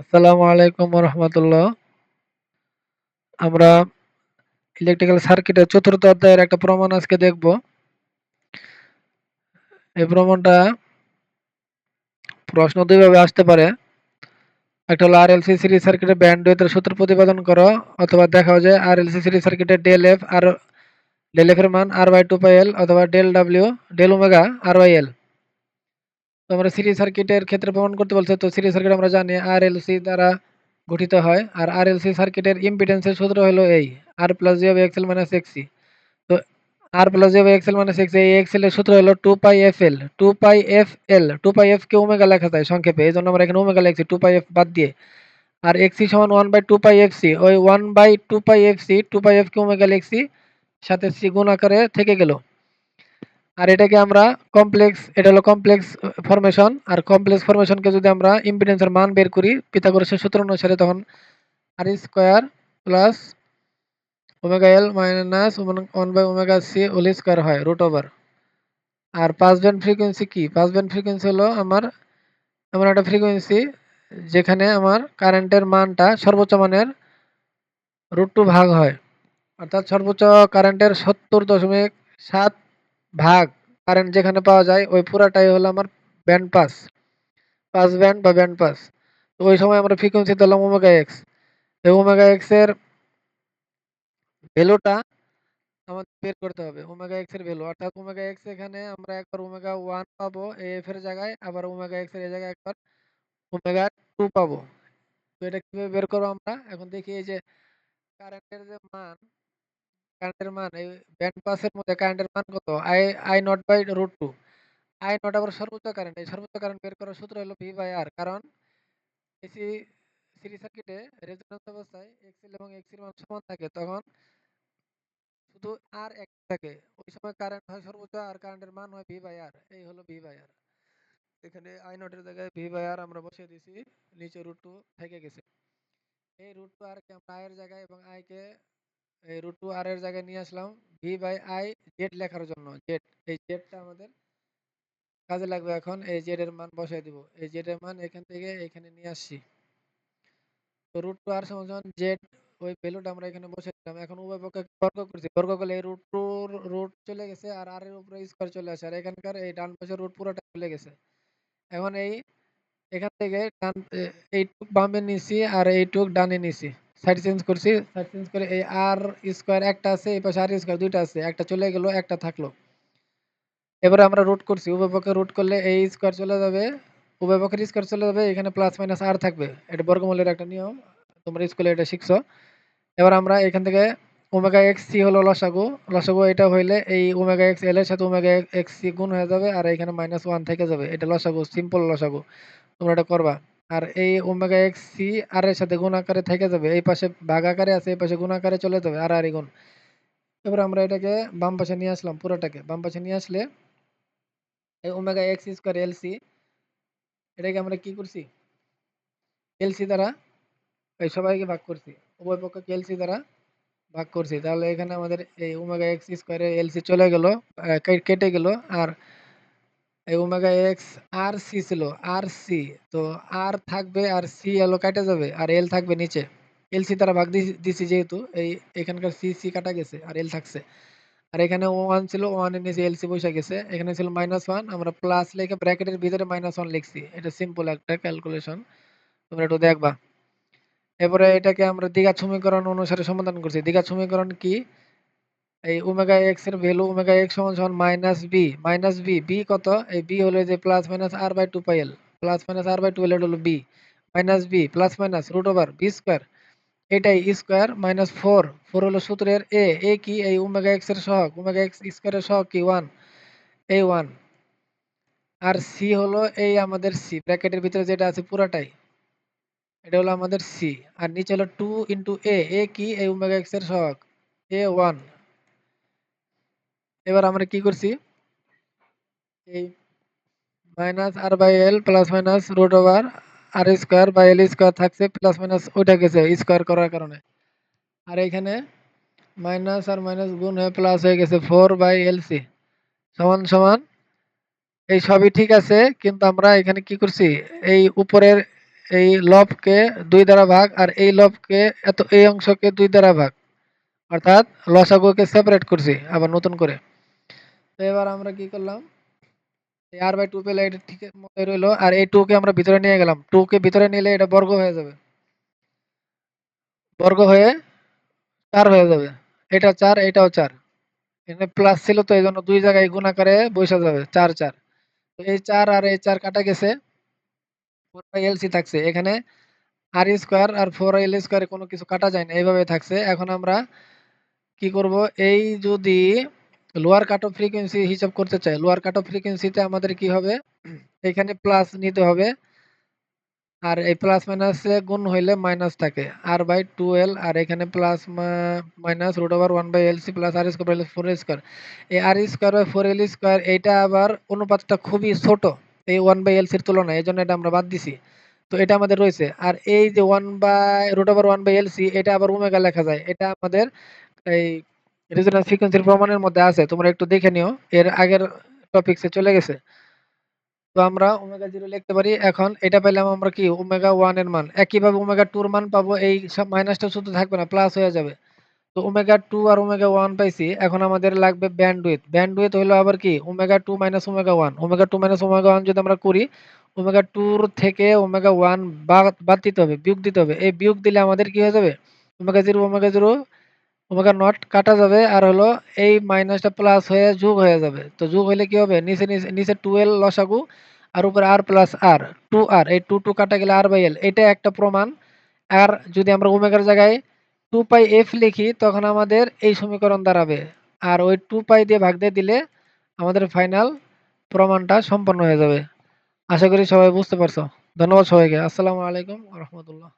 আসসালামু আলাইকুম রহমতুল্লাহ আমরা ইলেকট্রিক্যাল সার্কিটের চতুর্থ অধ্যায়ের একটা প্রমাণ আজকে দেখব। এই প্রমাণটা প্রশ্ন দুইভাবে আসতে পারে। একটা হলো আর এলসি সিরিজ সার্কিটের ব্যান্ডউইথের সূত্র প্রতিপাদন করো, অথবা দেখাও যে আর এলসি সিরিজ সার্কিটের ডেল এফ আর ডেল এফ এর মান R by two pi L অথবা del W del omega R by L তো আমরা সিরিজ সার্কিটের ক্ষেত্রে প্রমাণ করতে বলছে, তো সিরিজ সার্কিট আমরা জানি আর এলসি দ্বারা গঠিত হয়, আর আর এলসি সার্কিটের ইম্পিডেন্সের সূত্র হলো এই আর প্লাস জি হবে এক্সেল মাইনাস এক্সি তো আর প্লাস জি হবে এক্সেল মাইনাস এক্সি এই এক্সেল এর সূত্র হলো two pi F L two pi F L two pi F কে ওমেগা লেখা যায় সংক্ষেপে, এই জন্য আমরা এখানে ওমেগা লিখছি টু পাই এফ বাদ দিয়ে। আর এক্সি সমান one by two pi F C ওই one by two pi F C two pi F K omega লিখছি, সাথে সি গুণ আকারে থেকে গেল। আর এটাকে আমরা কমপ্লেক্স এটা হলো কমপ্লেক্স ফরমেশন আর কমপ্লেক্স ফরমেশনকে যদি আমরা ইম্পিডেন্সের মান বের করি, পিথাগোরাসের সূত্র অনুসারে তখন R square plus omega L minus one by omega C whole square হয় root over R pass band frequency কি? পাস ব্যান্ড ফ্রিকোয়েন্সি হলো আমার, এমন একটা ফ্রিকোয়েন্সি যেখানে আমার কারেন্টের মানটা সর্বোচ্চ মানের রুট টু ভাগ হয়। অর্থাৎ সর্বোচ্চ কারেন্টের সত্তর দশমিক সাত ভাগ। কারেন্ট যেখানে পাওয়া যায়, ওই পুরাটাই হলো আমার ব্যান্ড পাস পাস ব্যান্ড বা ব্যান্ড পাস তো ওই সময় আমরা ফ্রিকোয়েন্সি দিলাম ওমেগা এক্স এই ওমেগা এক্সের ভ্যালুটা আমাদের বের করতে হবে। ওমেগা এক্সের ভ্যালু অর্থাৎ ওমেগা এক্স এখানে আমরা একবার ওমেগা ওয়ান পাবো এফ এর জায়গায়, আবার ওমেগা এক্সের জায়গায় একবার ওমেগা টু পাবো। তো এটা কীভাবে বের করব আমরা? এখন দেখি এই যে কারেন্টের যে মান কারেন্টের মান, এই ব্যান্ড পাসের মধ্যে কারেন্টের মান কত? I I naught by root two I naught আবার সর্বোচ্চ কারেন্ট এই সর্বোচ্চ কারেন্ট বের করার সূত্র হলো ভি বাই আর কারণ এসি সিরিজ সার্কিটে রেজোন্যান্স অবস্থায় এক্সএল এবং এক্সির মান সমান থাকে, তখন শুধু আর এক থাকে। ওই সময় কারেন্ট হয় সর্বোচ্চ আর কারেন্টের মান হয় ভি বাই আর এই হলো ভি বাই আর এখানে আই নটের জায়গায় ভি বাই আর আমরা বসিয়ে দিয়েছি, নিচে রুট টু থেকে গেছে। এই রুট টু আর কে আমরা আই এর জায়গায় এবং আই কে রুট টু আর এর জায়গায় নিয়ে আসলাম। ভি বাই আই জেড লেখার জন্য। জেড এই জেডটা আমাদের কাজে লাগবে এখন। এই জেড এর মান বসাই দিব। এই জেড এর মান এখান থেকে এখানে নিয়ে আসছি। তো রুট টু আর সমান জেড ওই ভ্যালুটা আমরা এখানে বসে দিলাম। এখন উভয় পক্ষে বর্গ করছি। বর্গ করলে এই রুট টু রুট চলে গেছে আর আর এর উপরে স্কোয়ার চলে আসে। আর এখানকার এই ডান পাশে রুট পুরোটা চলে গেছে। এখন এই, এখান থেকে ডান এইটুক বামে নিছি আর এইটুক ডানে নিছি। সাইড চেঞ্জ করছি সাইড চেঞ্জ করে এই আর স্কোয়ার একটা আছে, এই পাশে আর স্কোয়ার দুইটা আছে, একটা চলে গেল, একটা থাকল। এবারে আমরা রুট করছি উভয় পক্ষে রুট করলে এই স্কোয়ার চলে যাবে উভয় পক্ষের স্কোয়ার চলে যাবে, এখানে প্লাস মাইনাস আর থাকবে। এটা বর্গমূলের একটা নিয়ম, তোমরা স্কুলে এটা শিখছো। এবার আমরা এখান থেকে ওমেগা এক্স সি হলো লসাগু লসাগু এটা হইলে এই ওমেগা এক্স এল এর সাথে ওমেগা এক্স সি গুণ হয়ে যাবে, আর এখানে মাইনাস ওয়ান থেকে যাবে। এটা লসাগু সিম্পল লসাগু। তোমরা এটা করবা। আর এই ওমেগা এক্স সি আর এর সাথে গুণ আকারে থেকে যাবে। এই পাশে ভাগ আকারে আছে, এই পাশে গুণ আকারে চলে যাবে। আর আর গুণ। এবার আমরা এটাকে বাম পাশে নিয়ে আসলাম পুরোটাকে। বাম পাশে নিয়ে আসলে এই ওমেগা এক্স স্কোয়ার এলসি এটাকে আমরা কি করছি? এলসি দ্বারা এই সবাইকে ভাগ করছি। উভয় পক্ষকে এলসি দ্বারা ভাগ করছি। তাহলে এখানে আমাদের এই ওমেগা এক্স স্কোয়ারে এলসি চলে গেল কেটে গেল। আর এই ওমেগা এক্স আর সি ছিল, আর সি। তো আর থাকবে আর সি এলো কাটা যাবে, আর এল থাকবে নিচে। এলসি তারা ভাগ দিছি যেহেতু, এই এখানকার সি সি কাটা গেছে, আর এল থাকছে। আর এখানে ওয়ান ছিল ওয়ানের নিচে এলসি বসে গেছে। এখানে ছিল মাইনাস ওয়ান আমরা প্লাস লিখে ব্র্যাকেটের ভিতরে মাইনাস ওয়ান লিখছি। এটা সিম্পল একটা ক্যালকুলেশন তোমরা একটু দেখবা। এরপরে এটাকে আমরা দ্বিঘাত সমীকরণ অনুসারে সমাধান করছি। দ্বিঘাত সমীকরণ কি? এই ওমেগা এক্সের ভ্যালু ওমেগা এক্স সমান সমান minus B minus B B কত? এই বি হলো যে plus minus R by two pi L plus minus R by two L হলো B minus B plus minus root over B square এটাই square minus four four হলো সূত্রের এ এ কি? এই ওমেগা এক্সের সহগ ওমেগা এক্স স্কোয়ারের সহগ কি? ওয়ান এই ওয়ান আর সি হলো এই আমাদের সি ব্র্যাকেটের ভিতরে যেটা আছে পুরাটাই, এটা হলো আমাদের সি আর নিচে হলো টু ইন্টু এ এ কি? এই ওমেগা এক্সের সহগ এ ওয়ান এবার আমরা কি করছি এই minus R by L plus minus root over R square by L square থাকছে প্লাস মাইনাস ওইটা গেছে স্কোয়ার করার কারণে আর এখানে মাইনাস আর মাইনাস গুণ হয়ে প্লাস হয়ে গেছে ফোর বাই এল সি সমান সমান, এই সবই ঠিক আছে, কিন্তু আমরা এখানে কি করছি এই উপরের এই লবকে দুই দ্বারা ভাগ আর এই লবকে এত, এই অংশকে দুই দ্বারা ভাগ। অর্থাৎ লসাগুকে সেপারেট করছি আবার নতুন করে। তো এবার আমরা কি করলাম? এই r/2 পেলে এটা ঠিক মতোই রইল। আর এই 2 কে আমরা ভিতরে নিয়ে গেলাম। 2 কে ভিতরে নিলে এটা বর্গ হয়ে যাবে। বর্গ হয়ে ৪ হয়ে যাবে। এটা ৪ এটাও চার এখানে প্লাস ছিল তো এই জন্য দুই জায়গায় গুণ আকারে বইসা যাবে ৪, ৪। তো এই চার আর এই চার কাটা গেছে। 4πLC থাকছে। এখানে r স্কয়ার আর 4l স্কয়ারে কোনো কিছু কাটা যায় না। এইভাবে থাকছে। এখন আমরা কি করব? এই যদি লোয়ার কাট অফ ফ্রিকোয়েন্সি হিসাব করতে চাই, লোয়ার কাট অফ ফ্রিকোয়েন্সিতে আমাদের কি হবে? এখানে প্লাস নিতে হবে। আর এই প্লাস মাইনাসে গুণ হইলে মাইনাস থাকে। r/2l আর এখানে plus minus √1/LC plus r square 4l square. এই r square by 4l square এইটা আবার অনুপাতটা খুবই ছোট। এই 1/LC এর তুলনায়। এজন্য এটা আমরা বাদ দিছি। তো এটা আমাদের রয়েছে। আর এই যে one by root over 1/√1/LC এটা আবার ওমেগা লেখা যায়। এটা আমাদের এই রেজোন্যান্স ফ্রিকোয়েন্সির প্রমাণের মধ্যে আছে। তোমরা একটু দেখে নিও। এর আগের টপিকসে চলে গেছে। তো আমরা ওমেগা 0 লিখতে পারি। এখন এটা পাইলাম আমরা কি ওমেগা 1 এর মান। একইভাবে ওমেগা 2 এর মান পাবো। এই সব মাইনাসটা শুধু থাকবে না, প্লাস হয়ে যাবে। তো ওমেগা 2 আর ওমেগা 1 পাইছি। এখন আমাদের লাগবে ব্যান্ডউইথ। ব্যান্ডউইথ হইল আবার কি omega two minus omega one omega two minus omega one যদি আমরা করি, ওমেগা 2 থেকে ওমেগা ওয়ান বাদ দিতে হবে, বিয়োগ দিতে হবে। এই বিয়োগ দিলে আমাদের কি হয়ে যাবে? ওমেগা 0, ওমেগা 0, ওমেগা নট কাটা যাবে আর হলো এই মাইনাসটা প্লাস হয়ে যোগ হয়ে যাবে। তো যোগ হইলে কি হবে? নিচে নিচে নিচে 12 লসাগু আর উপরে r প্লাস r, 2r এই 2, 2 কাটা গেলে r/l এটা একটা প্রমাণ। আর যদি আমরা ওমেগার জায়গায় 2πf লিখি তখন আমাদের এই সমীকরণ দাঁড়াবে। আর ওই টু পাই দিয়ে ভাগ দিয়ে দিলে আমাদের ফাইনাল প্রমাণটা সম্পন্ন হয়ে যাবে। আশা করি সবাই বুঝতে পারছ। ধন্যবাদ সবাইকে। আসসালামু আলাইকুম রাহমাতুল্লাহ।